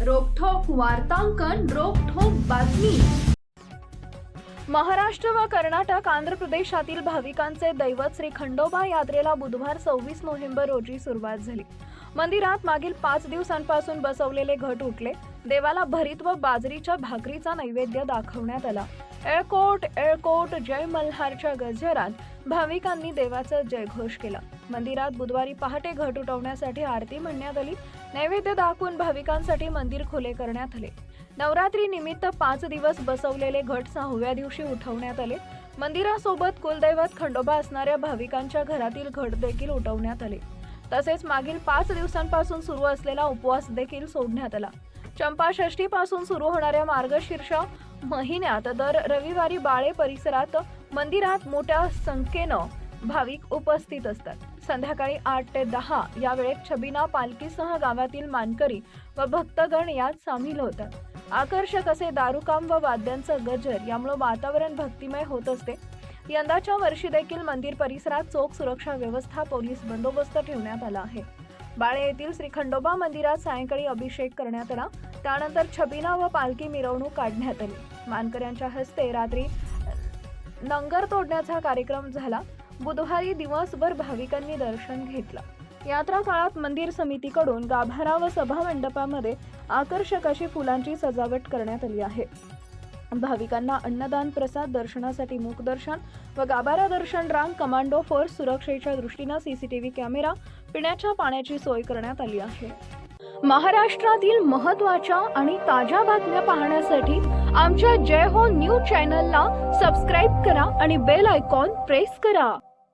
वार्तांकन रोखोक बातमी. महाराष्ट्र व कर्नाटक आंध्र प्रदेशातील भाविकांचे दैवत श्री खंडोबा यात्रेला बुधवार सव्वीस नोव्हेंबर रोजी सुरुवात झाली. मंदिरात मागील पाच दिवसांपासून बसवलेले घट उठले. देवाला भरीत व बाजरीच्या भाकरीचा नैवेद्य दाखवण्यात आला. एळकोट एळकोट जय मल्हारच्या गजरात भाविकांनी देवाचा जयघोष केला. मंदिरात बुधवारी पहाटे घट उठवण्यासाठी आरती म्हणण्यात आली. नैवेद्य दाखवून भाविकांसाठी मंदिर खुले करण्यात आले. नवरात्री निमित्त पाच दिवस बसवलेले घट सहाव्या दिवशी उठवण्यात आले. मंदिरासोबत कुलदैवत खंडोबा असणाऱ्या भाविकांच्या घरातील घट देखील उठवण्यात आले. तसेच मागील पाच दिवसांपासून सुरू असलेला उपवास देखील सोडण्यात आला. चंपाषष्ठी पासून सुरू होणाऱ्या मार्गशीर्ष महिन्यात दर रविवारी बाळे परिसरात मंदिरात मोठ्या संख्येनं भाविक उपस्थित असतात. संध्याकाळी आठ ते दहा या वेळेत छबिना पालखीसह गावातील मानकरी व भक्तगण यात सामील होतात. आकर्षक असे दारुकाम व वाद्यांचं गजर यामुळे वातावरण भक्तिमय होत असते. यंदाच्या वर्षी देखील मंदिर परिसरात चोख सुरक्षा व्यवस्था पोलीस बंदोबस्त ठेवण्यात आला आहे. बाळे येथील श्री खंडोबा मंदिरात सायंकाळी अभिषेक करण्यात आला. त्यानंतर छबिना व पालखी मिरवणूक काढण्यात आली. मानकऱ्यांच्या हस्ते रात्री नंगर तोडण्याचा कार्यक्रम झाला. बुधवारी दिवसभर भाविकांनी दर्शन घेतलं. यात्रा काळात मंदिर समितीकडून गाभारा व सभा मंडपामध्ये आकर्षक अशी फुलांची सजावट करण्यात आली आहे. भाविकांना अन्नदान प्रसाद दर्शनासाठी मुखदर्शन व गाभारा दर्शन रांग कमांडो फोर्स सुरक्षेच्या दृष्टीनं सीसीटीव्ही कॅमेरा पिण्याच्या पाण्याची सोय करण्यात आली आहे. महाराष्ट्रातील महत्त्वाच्या आणि ताज्या बातम्या पाहण्यासाठी आमच्या जय हो न्यूज चॅनलला सबस्क्राईब करा आणि बेल आयकॉन प्रेस करा.